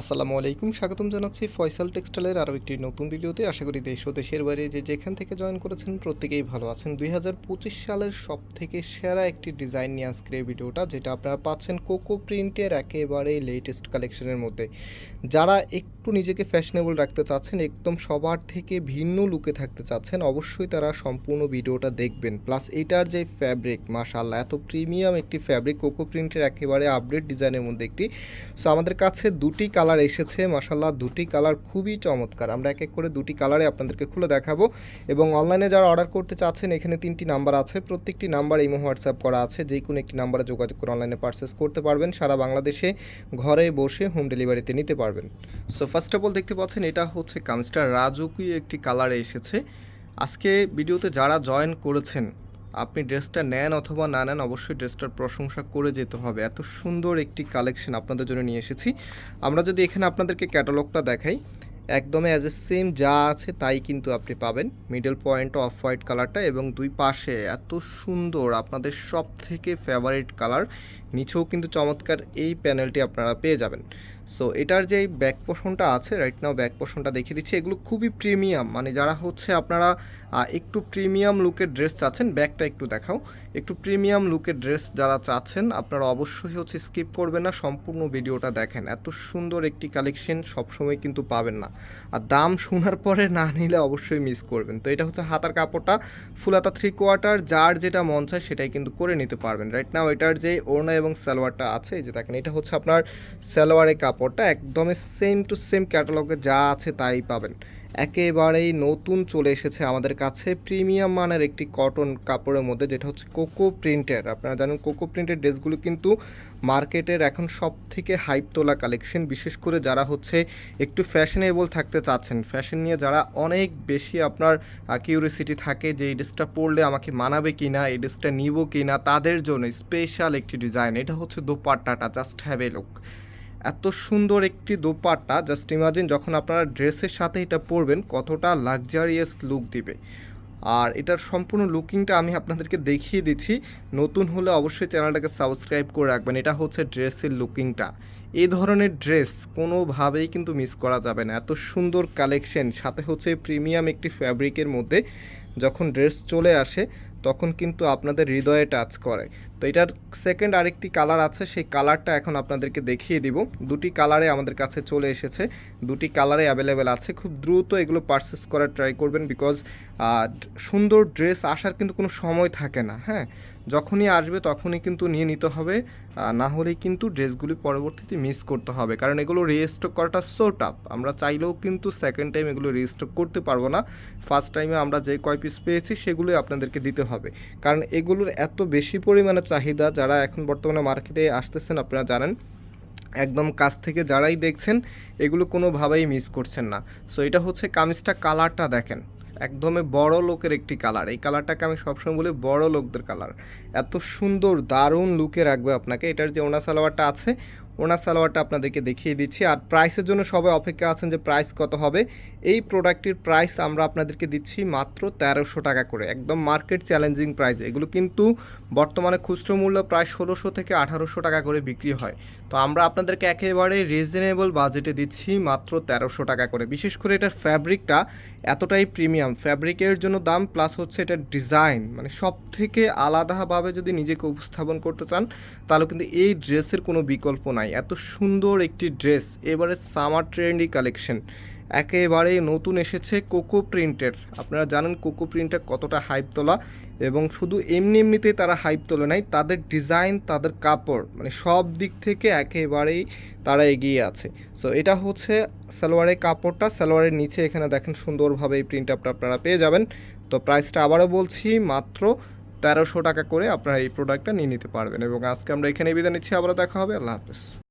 আসসালামু আলাইকুম, স্বাগতম জানাচ্ছি ফয়সাল টেক্সটাইলের আরও একটি নতুন ভিডিওতে। আশা করি দেশ ও দেশের বাইরে যে যেখান থেকে জয়েন করেছেন প্রত্যেকেই ভালো আছেন। দুই হাজার পঁচিশ সালের সব থেকে সেরা একটি ডিজাইন নিয়ে আজকের এই ভিডিওটা, যেটা আপনারা পাচ্ছেন কোকো প্রিন্টের একেবারে লেটেস্ট কালেকশনের মধ্যে। যারা একটু নিজেকে ফ্যাশনেবল রাখতে চাচ্ছেন, একদম সবার থেকে ভিন্ন লুকে থাকতে চাচ্ছেন, অবশ্যই তারা সম্পূর্ণ ভিডিওটা দেখবেন। প্লাস এটার যে ফ্যাব্রিক মাশাল্লাহ এত প্রিমিয়াম একটি ফ্যাব্রিক কোকো প্রিন্টের একেবারে আপডেট ডিজাইনের মধ্যে একটি। সো আমাদের কাছে দুটি কালার এসেছে মাসাল্লাহ দুটি কালার খুবই চমৎকার। আমরা এক এক করে দুটি কালারে আপনাদেরকে খুলে দেখাবো। এবং অনলাইনে যারা অর্ডার করতে চাচ্ছেন, এখানে তিনটি নাম্বার আছে। প্রত্যেকটি নাম্বার ইমো হোয়াটসঅ্যাপ করা আছে। যে কোনো একটি নাম্বারে যোগাযোগ করে অনলাইনে পারচেস করতে পারবেন। সারা বাংলাদেশে ঘরে বসে হোম ডেলিভারিতে নিতে পারবেন। সো ফার্স্ট অফ অল দেখতে পাচ্ছেন, এটা হচ্ছে কামিজটা। রাজুকুই একটি কালারে এসেছে? আজকে ভিডিওতে যারা জয়েন করেছেন, আপনি ড্রেসটা নেন অথবা না নেন, অবশ্যই ড্রেসটার প্রশংসা করে যেতে হবে। এত সুন্দর একটি কালেকশন আপনাদের জন্য নিয়ে এসেছি। আমরা যদি এখানে আপনাদেরকে ক্যাটালগটা দেখাই, একদমই অ্যাজ এ সেম যা আছে তাই কিন্তু আপনি পাবেন। মিডল পয়েন্ট অফ হোয়াইট কালারটা এবং দুই পাশে এত সুন্দর, আপনাদের সব থেকে ফেভারিট কালার নিচেও কিন্তু চমৎকার এই প্যানেলটি আপনারা পেয়ে যাবেন। সো এটার যে ব্যাক পোষণটা আছে রাইট নাও ব্যাক পোষণটা দেখিয়ে দিচ্ছি, এগুলো খুবই প্রিমিয়াম মানে যারা হচ্ছে আপনারা একটু প্রিমিয়াম লুকের ড্রেস চাচ্ছেন ব্যাকটা একটু দেখাও, একটু প্রিমিয়াম লুকের ড্রেস যারা চাচ্ছেন, আপনারা অবশ্যই হচ্ছে স্কিপ করবেন না, সম্পূর্ণ ভিডিওটা দেখেন। এত সুন্দর একটি কালেকশন সবসময় কিন্তু পাবেন না। আর দাম শোনার পরে না নিলে অবশ্যই মিস করবেন। তো এটা হচ্ছে হাতার কাপড়টা, ফুলাতা থ্রি কোয়ার্টার যার যেটা মন চায় সেটাই কিন্তু করে নিতে পারবেন। রাইট নাও এটার যে ওড়না এবং সালোয়ারটা আছে যে দেখেন, এটা হচ্ছে আপনার সালোয়ারের কাপড়টা, একদমই সেম টু সেম ক্যাটালগে যা আছে তাই পাবেন। একেবারেই নতুন চলে এসেছে আমাদের কাছে। প্রিমিয়াম মানের একটি কটন কাপড়ের মধ্যে, যেটা হচ্ছে কোকো প্রিন্টের আপনারা জানেন কোকো প্রিন্টের ড্রেসগুলো কিন্তু মার্কেটের এখন সব থেকে হাইপ তোলা কালেকশন বিশেষ করে যারা হচ্ছে একটু ফ্যাশনেবল থাকতে চাচ্ছেন। ফ্যাশন নিয়ে যারা অনেক বেশি আপনার কিউরিসিটি থাকে যে এই ড্রেসটা পরলে আমাকে মানাবে কি না এই ড্রেসটা নিব কি না তাদের জন্য স্পেশাল একটি ডিজাইন এটা হচ্ছে দোপাট্টাটা জাস্ট হ্যাভ এ লুক এত সুন্দর একটি দোপাট্টা। জাস্ট ইমাজিন যখন আপনারা ড্রেসের সাথে এটা পরবেন, কতটা লাক্সারিয়াস লুক দিবে। আর এটার সম্পূর্ণ লুকিংটা আমি আপনাদেরকে দেখিয়ে দিচ্ছি। নতুন হলে অবশ্যই চ্যানেলটাকে সাবস্ক্রাইব করে রাখবেন। এটা হচ্ছে ড্রেসের লুকিংটা এই ধরনের ড্রেস কোনোভাবেই কিন্তু মিস করা যাবে না। এত সুন্দর কালেকশন সাথে হচ্ছে প্রিমিয়াম একটি ফ্যাব্রিকের মধ্যে যখন ড্রেস চলে আসে তখন কিন্তু আপনাদের হৃদয়ে টাচ করে। তো এটার সেকেন্ড আরেকটি কালার আছে, সেই কালারটা এখন আপনাদেরকে দেখিয়ে দিব। দুটি কালারে আমাদের কাছে চলে এসেছে। দুটি কালারে অ্যাভেলেবেল আছে। খুব দ্রুত এগুলো পারচেস করার ট্রাই করবেন বিকজ সুন্দর ড্রেস আসার কিন্তু কোনো সময় থাকে না হ্যাঁ? যখনই আসবে তখনই কিন্তু নিয়ে নিতে হবে না হলেই কিন্তু ড্রেসগুলি পরবর্তীতে মিস করতে হবে। কারণ এগুলো রিস্টক করাটা সো টাফ আমরা চাইলেও কিন্তু সেকেন্ড টাইম এগুলো রিস্টক করতে পারব না। ফার্স্ট টাইমে আমরা যে কয় পিস পেয়েছি সেগুলোই আপনাদেরকে দিতে হবে। কারণ এগুলোর এত বেশি পরিমাণে চাহিদা যারা এখন বর্তমানে মার্কেটে আসতেছেন আপনারা জানেন, একদম কাছ থেকে যারাই দেখছেন, এগুলো কোনোভাবেই মিস করছেন না। সো এটা হচ্ছে কামিজটা কালারটা দেখেন। একদমই বড় লোকের একটি কালার এই কালারটাকে আমি সবসময় বলি বড় লোকদের কালার এত সুন্দর, দারুণ লুকে রাখবে আপনাকে। এটার যে ওনা সালোয়ারটা আছে ওনা সালোয়ারটা আপনাদেরকে দেখিয়ে দিচ্ছি। আর প্রাইসের জন্য সবাই অপেক্ষা আছেন যে প্রাইস কত হবে। এই প্রোডাক্টটির প্রাইস আমরা আপনাদেরকে দিচ্ছি মাত্র তেরোশো টাকা করে। একদম মার্কেট চ্যালেঞ্জিং প্রাইস এগুলো কিন্তু বর্তমানে খুচরো মূল্য প্রায় ষোলোশো থেকে আঠারোশো টাকা করে বিক্রি হয়। তো আমরা আপনাদেরকে একেবারে রিজনেবল বাজেটে দিচ্ছি মাত্র তেরোশো টাকা করে। বিশেষ করে এটার ফ্যাব্রিকটা এতটাই প্রিমিয়াম ফ্যাব্রিকের জন্য দাম প্লাস হচ্ছে এটার ডিজাইন মানে সব থেকে আলাদাভাবে যদি নিজেকে উপস্থাপন করতে চান, তাহলে কিন্তু এই ড্রেসের কোনো বিকল্প নাই। এত সুন্দর একটি ড্রেস, এবারে সামার ট্রেন্ডি কালেকশন। একেবারে নতুন এসেছে কোকো প্রিন্টের। আপনারা জানেন কোকো প্রিন্টের কতটা হাইপ তোলা এবং শুধু এমনি এমনিতেই তারা হাইপ তোলে নাই, তাদের ডিজাইন, তাদের কাপড় মানে সব দিক থেকে একেবারেই তারা এগিয়ে আছে। সো এটা হচ্ছে সালোয়ারের কাপড়টা, সালোয়ারের নিচে এখানে দেখেন সুন্দরভাবে এই প্রিন্ট আপনারা পেয়ে যাবেন। তো প্রাইসটা আবারও বলছি, মাত্র তেরোশো টাকা করে আপনারা এই প্রোডাক্টটা নিয়ে নিতে পারবেন। এবং আজকে আমরা এখানে বিদায় নিচ্ছি। আবারও দেখা হবে। আল্লাহ হাফেজ।